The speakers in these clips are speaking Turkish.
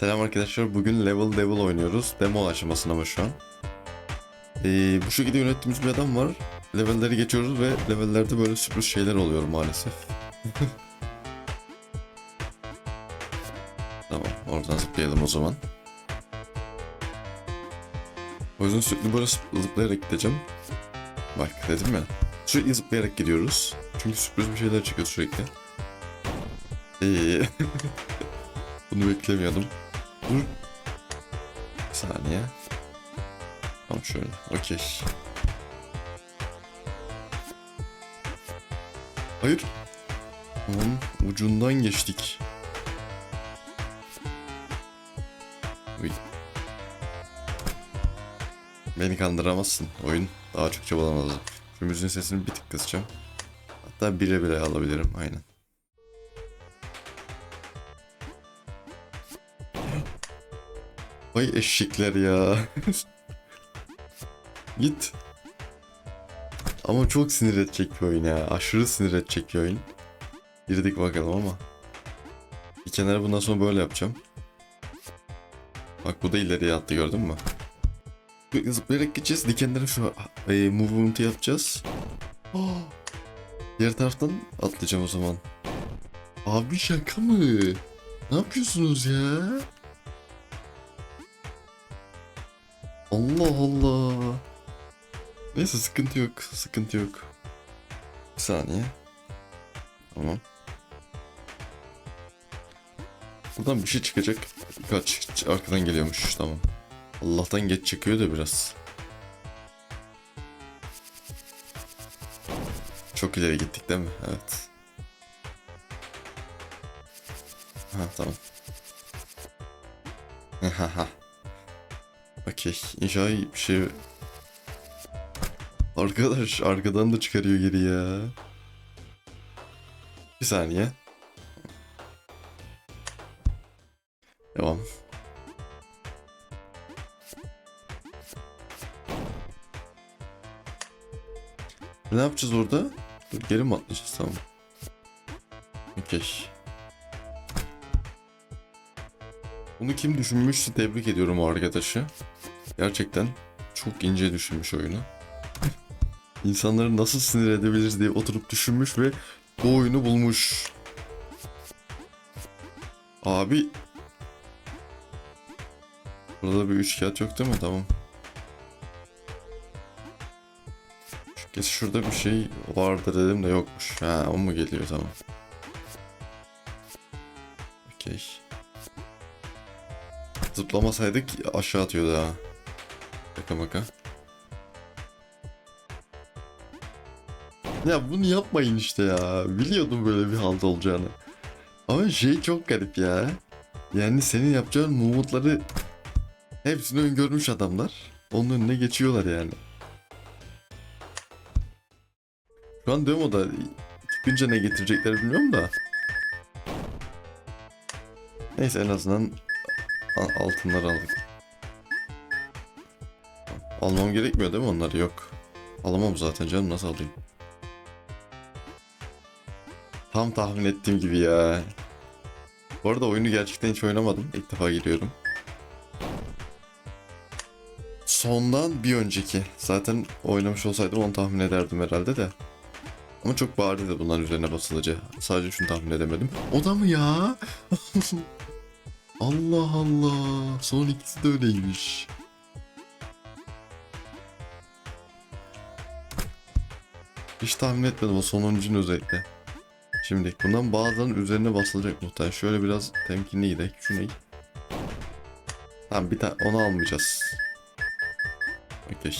Selam arkadaşlar. Bugün level level oynuyoruz. Demo aşamasına ama şu an. Ee, bu şekilde yönettiğimiz bir adam var. Levelleri geçiyoruz ve levellerde böyle sürpriz şeyler oluyor maalesef. tamam, oradan zıplayalım o zaman. O yüzden sürekli böyle zıp- zıplayarak gideceğim. Bak dedim ya. Sürekli zıplayarak gidiyoruz. Çünkü sürpriz bir şeyler çıkıyor sürekli. Ee, Bunu beklemiyordum. Dur. Bir saniye. Tamam şöyle. Okey. Hayır. Onun ucundan geçtik. Uy. Beni kandıramazsın. Oyun daha çok çabalamaz. Şu müziğin sesini bir tık kısacağım. Hatta bire bile alabilirim. Aynen. Vay eşekler ya. Git. Ama çok sinir edecek bir oyun ya. Aşırı sinir edecek bir oyun. Girdik bakalım ama. Bir kenara bundan sonra böyle yapacağım. Bak bu da ileriye attı gördün mü? Zıplayarak gideceğiz. Dikenlere şu e, movement'ı yapacağız. Oh. Diğer taraftan atlayacağım o zaman. Abi şaka mı? Ne yapıyorsunuz ya? Allah Allah. Neyse sıkıntı yok. Sıkıntı yok. Bir saniye. Tamam. Buradan bir şey çıkacak. Kaç arkadan geliyormuş. Tamam. Allah'tan geç çıkıyor da biraz. Çok ileri gittik değil mi? Evet. Ha tamam. Haha. Okey. İnşallah bir şey... Arkadaş arkadan da çıkarıyor geri ya. Bir saniye. Devam. Ne yapacağız orada? Dur, geri mi atlayacağız? Tamam. Okey. Bunu kim düşünmüşse tebrik ediyorum o arkadaşı. Gerçekten çok ince düşünmüş oyunu. İnsanları nasıl sinir edebiliriz diye oturup düşünmüş ve bu oyunu bulmuş. Abi. Burada bir üç kağıt yok değil mi? Tamam. Geç şurada bir şey vardı dedim de yokmuş. Ha o mu geliyor tamam. Okey. Zıplamasaydık aşağı atıyordu ha. Baka baka. Ya bunu yapmayın işte ya. Biliyordum böyle bir halde olacağını. Ama şey çok garip ya. Yani senin yapacağın movement'ları hepsini öngörmüş adamlar. Onun önüne geçiyorlar yani. Şu an demoda çıkınca ne getirecekler bilmiyorum da. Neyse en azından altınları aldık. Almam gerekmiyor değil mi onları? Yok. Alamam zaten canım nasıl alayım? Tam tahmin ettiğim gibi ya. Bu arada oyunu gerçekten hiç oynamadım. İlk defa giriyorum. Sondan bir önceki. Zaten oynamış olsaydım onu tahmin ederdim herhalde de. Ama çok bariz bunların üzerine basılıcı. Sadece şunu tahmin edemedim. O da mı ya? Allah Allah. Son ikisi de öyleymiş. Hiç tahmin etmedim o sonuncun özellikle. Şimdi bundan bazılarının üzerine basılacak muhtemelen. Şöyle biraz temkinli gidelim. Şu ne? Tamam bir tane onu almayacağız. Okey.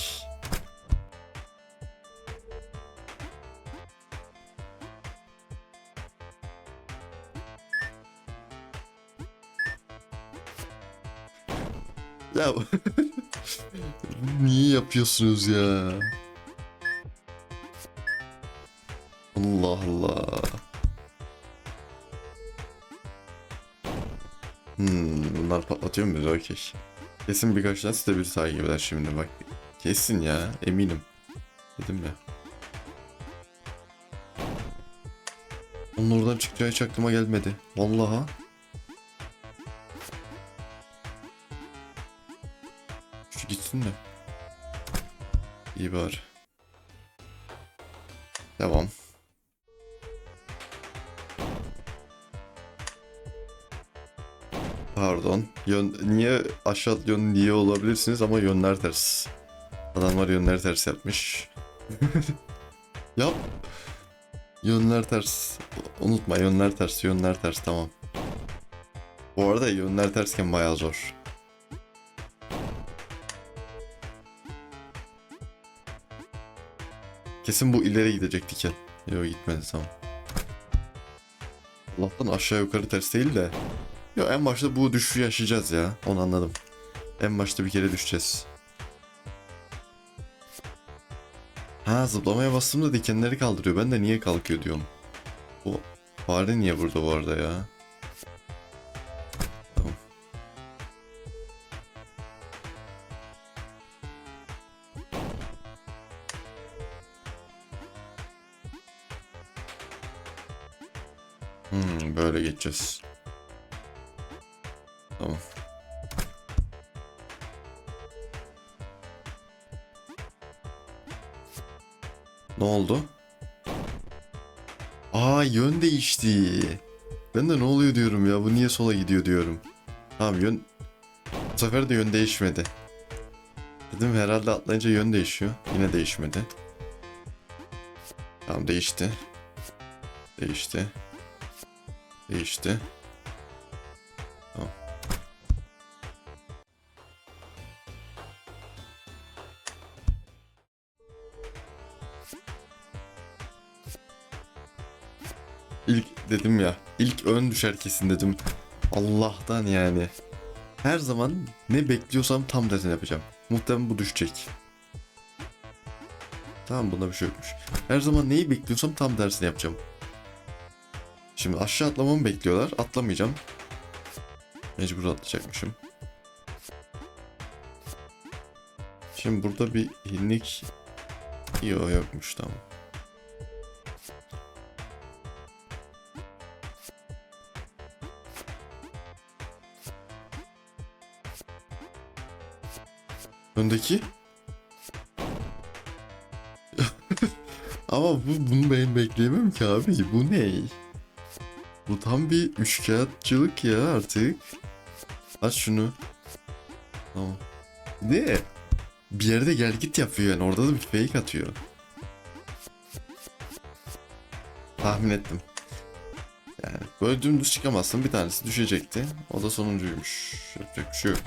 Ya niye yapıyorsunuz ya? Allah Allah. Hmm, bunlar patlatıyor muyuz? Okey. Kesin birkaç tane site bir takip eder şimdi bak. Kesin ya eminim. Dedim ya. Onun oradan çıkacağı hiç aklıma gelmedi. Vallahi. düşsün de. İyi bari. Devam. Yön, niye aşağı atlıyorsun diye olabilirsiniz ama yönler ters. Adamlar yönleri ters yapmış. Yap. Yönler ters. Unutma yönler ters, yönler ters tamam. Bu arada yönler tersken bayağı zor. Kesin bu ileri gidecek diken. Yok gitmedi tamam. Allah'tan aşağı yukarı ters değil de. Yo en başta bu düşüşü yaşayacağız ya. Onu anladım. En başta bir kere düşeceğiz. Ha zıplamaya bastığımda dikenleri kaldırıyor. Ben de niye kalkıyor diyorum. Bu fare niye burada bu arada ya? Ne oldu? Aa yön değişti. Ben de ne oluyor diyorum ya bu niye sola gidiyor diyorum. Tamam yön... Bu sefer de yön değişmedi. Dedim herhalde atlayınca yön değişiyor. Yine değişmedi. Tamam değişti. Değişti. Değişti. İlk dedim ya. ilk ön düşer kesin dedim. Allah'tan yani. Her zaman ne bekliyorsam tam tersini yapacağım. Muhtemelen bu düşecek. Tamam bunda bir şey yokmuş. Her zaman neyi bekliyorsam tam tersini yapacağım. Şimdi aşağı atlamamı bekliyorlar. Atlamayacağım. Mecbur atlayacakmışım. Şimdi burada bir hinlik Yok yokmuş tamam. Öndeki? Ama bu bunu ben bekleyemem ki abi. Bu ne? Bu tam bir üçkağıtçılık ya artık. Aç şunu. Tamam. Ne? Bir yerde gel git yapıyor yani. Orada da bir fake atıyor. Tahmin ettim. Yani böyle dümdüz çıkamazsın. Bir tanesi düşecekti. O da sonuncuymuş. Yapacak bir şey yok.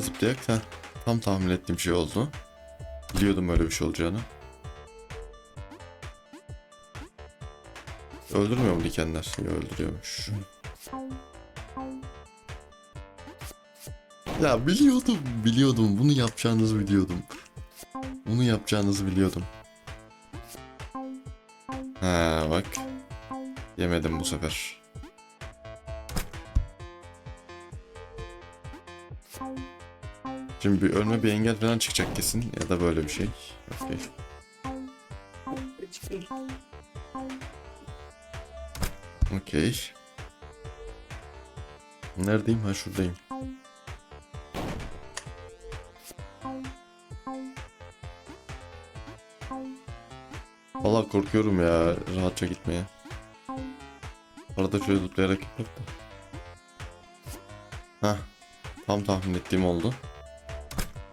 Halinde zıplayak ha. Tam tahmin ettiğim şey oldu. Biliyordum böyle bir şey olacağını. Öldürmüyor mu dikenler? Yok öldürüyormuş. Ya biliyordum, biliyordum. Bunu yapacağınızı biliyordum. Bunu yapacağınızı biliyordum. Ha bak. Yemedim bu sefer. Şimdi bir ölme bir engel falan çıkacak kesin ya da böyle bir şey. Okey. Okey. Neredeyim? Ha şuradayım. Valla korkuyorum ya rahatça gitmeye. Arada şöyle zıplayarak gitmek de. Hah. Tam tahmin ettiğim oldu.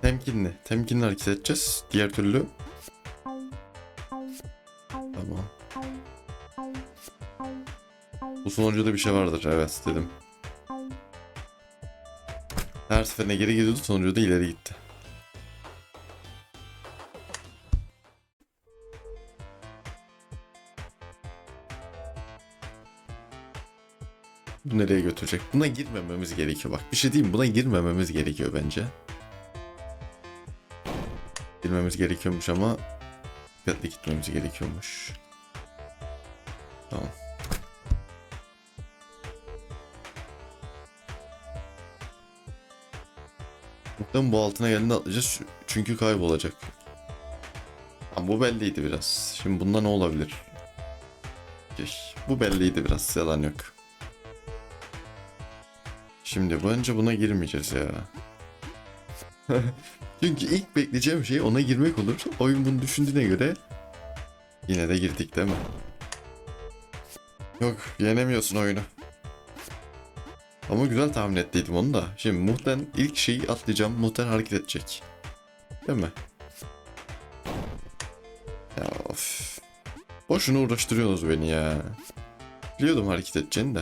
Temkinli. Temkinli hareket edeceğiz. Diğer türlü. Tamam. Bu sonuncuda bir şey vardır. Evet dedim. Her seferinde geri gidiyordu sonuncuda ileri gitti. Bu nereye götürecek? Buna girmememiz gerekiyor bak. Bir şey diyeyim buna girmememiz gerekiyor bence. Girmemiz gerekiyormuş ama dikkatli gitmemiz gerekiyormuş. Tamam. Muhtemelen bu altına geldiğinde atlayacağız. Çünkü kaybolacak. Ha, bu belliydi biraz. Şimdi bunda ne olabilir? Bu belliydi biraz. Yalan yok. Şimdi bence buna girmeyeceğiz ya. Çünkü ilk bekleyeceğim şey ona girmek olur. Oyun bunu düşündüğüne göre yine de girdik değil mi? Yok yenemiyorsun oyunu. Ama güzel tahmin ettiydim onu da. Şimdi muhtemelen ilk şeyi atlayacağım. Muhtemelen hareket edecek. Değil mi? Ya of. Boşuna uğraştırıyorsunuz beni ya. Biliyordum hareket edeceğini de.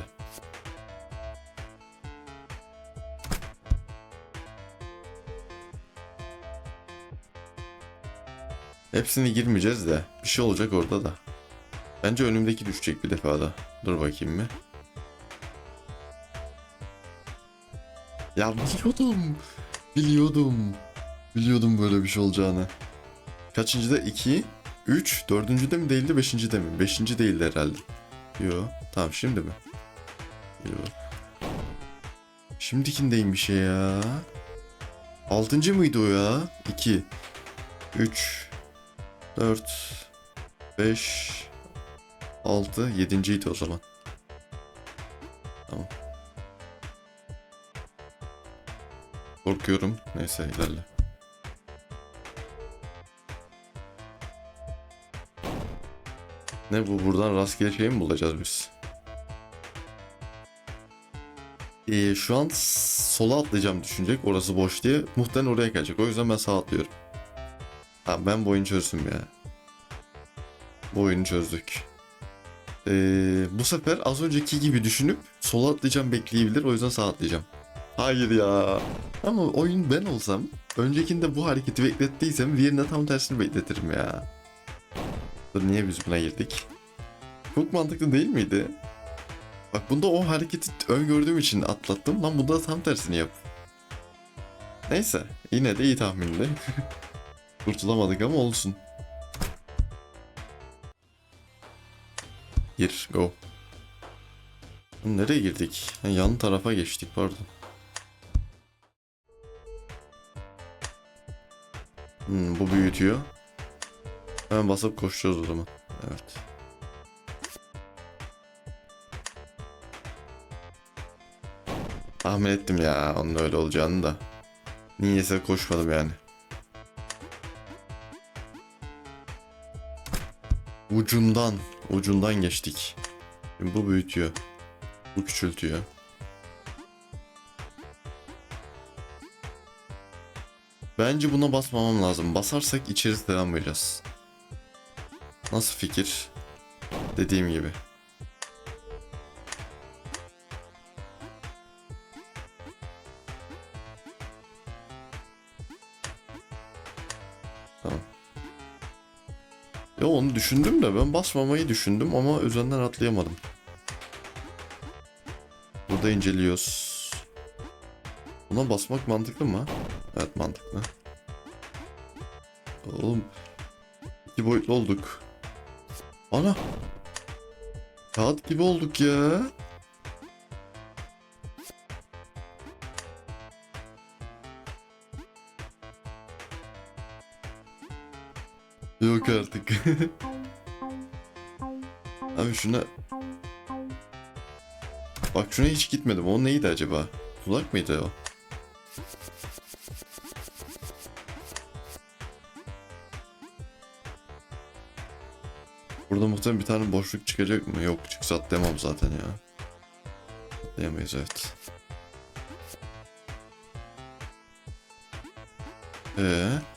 Hepsini girmeyeceğiz de. Bir şey olacak orada da. Bence önümdeki düşecek bir defa da. Dur bakayım mı? Ya biliyordum. Biliyordum. Biliyordum böyle bir şey olacağını. Kaçıncıda? 2, 3, dördüncüde mi değildi, beşincide mi? Beşinci değildi herhalde. Yo. Tamam şimdi mi? Yo. Şimdikindeymiş ya. Altıncı mıydı o ya? 2, 3, 4, 5, 6, yedinciydi o zaman. Tamam. Korkuyorum. Neyse ilerle. Ne bu buradan rastgele şey mi bulacağız biz? Ee, şu an sola atlayacağım düşünecek orası boş diye. Muhtemelen oraya gelecek. O yüzden ben sağa atlıyorum. Ha, ben bu oyunu çözdüm ya. Bu oyunu çözdük. Ee, bu sefer az önceki gibi düşünüp sola atlayacağım bekleyebilir. O yüzden sağa atlayacağım. Hayır ya. Ama oyun ben olsam öncekinde bu hareketi beklettiysem diğerine tam tersini bekletirim ya. Dur niye biz buna girdik? Çok mantıklı değil miydi? Bak bunda o hareketi öngördüğüm için atlattım. Lan bunda da tam tersini yap. Neyse yine de iyi tahmindi. Kurtulamadık ama olsun. Gir go. Nereye girdik? Ha, yan tarafa geçtik pardon. Hmm, bu büyütüyor. Hemen basıp koşacağız o zaman. Evet. Tahmin ettim ya onun öyle olacağını da. Niyeyse koşmadım yani. Ucundan, ucundan geçtik. Şimdi bu büyütüyor. Bu küçültüyor. Bence buna basmamam lazım. Basarsak içeri sığamayacağız. Nasıl fikir? Dediğim gibi. Ya onu düşündüm de ben basmamayı düşündüm ama üzerinden atlayamadım. Burada inceliyoruz. Buna basmak mantıklı mı? Evet mantıklı. Oğlum iki boyutlu olduk. Ana. Kağıt gibi olduk ya. Yok artık. Abi şuna... Bak şuna hiç gitmedim. O neydi acaba? Kulak mıydı o? Burada muhtemelen bir tane boşluk çıkacak mı? Yok çıksa atlayamam zaten ya. Atlayamayız evet. Ee?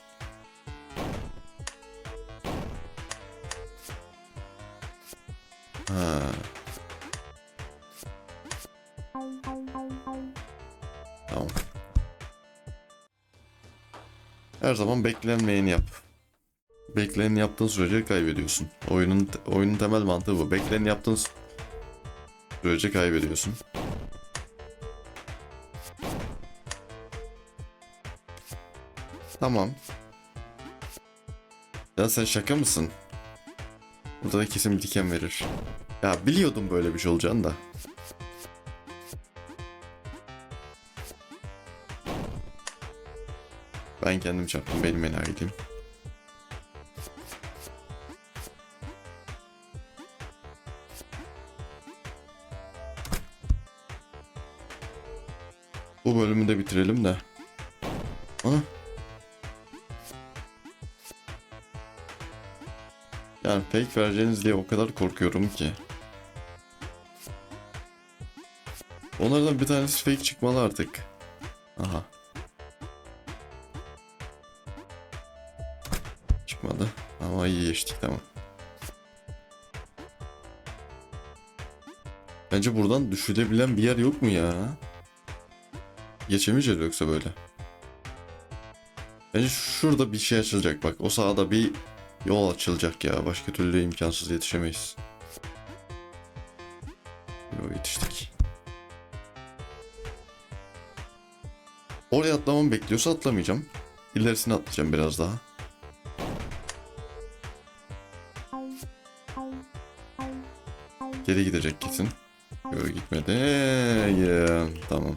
Her zaman beklenmeyeni yap. Bekleneni yaptığın sürece kaybediyorsun. Oyunun oyunun temel mantığı bu. Bekleneni yaptığın sürece kaybediyorsun. Tamam. Ya sen şaka mısın? Burada da kesin bir diken verir. Ya biliyordum böyle bir şey olacağını da. Ben kendim çarptım benim enayiliğim. Bu bölümü de bitirelim de. Ana. Yani fake vereceğiniz diye o kadar korkuyorum ki. Onlardan bir tanesi fake çıkmalı artık. Aha. Çıkmadı. Ama iyi geçtik tamam. Bence buradan düşülebilen bir yer yok mu ya? Geçemeyeceğiz yoksa böyle. Bence şurada bir şey açılacak bak. O sağda bir yol açılacak ya. Başka türlü imkansız yetişemeyiz. Yo yetiştik. Oraya atlamamı bekliyorsa atlamayacağım. İlerisine atlayacağım biraz daha. Geri gidecek kesin. Yo gitmedi. Ya, tamam.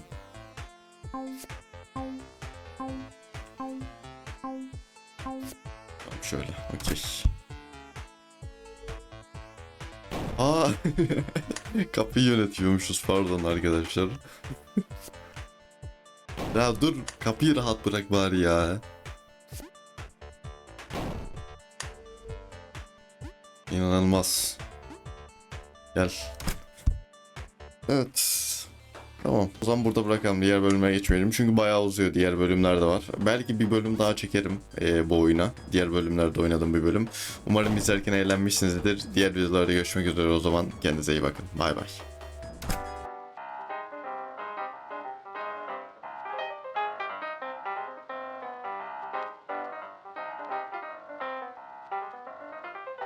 Tamam şöyle. Okey. Aa, kapıyı yönetiyormuşuz pardon arkadaşlar. ya dur kapıyı rahat bırak bari ya. İnanılmaz. Gel. Evet. Tamam. O zaman burada bırakalım. Diğer bölüme geçmeyelim. Çünkü bayağı uzuyor. Diğer bölümler de var. Belki bir bölüm daha çekerim eee, bu oyuna. Diğer bölümlerde oynadığım bir bölüm. Umarım izlerken eğlenmişsinizdir. Diğer videolarda görüşmek üzere o zaman. Kendinize iyi bakın. Bay bay.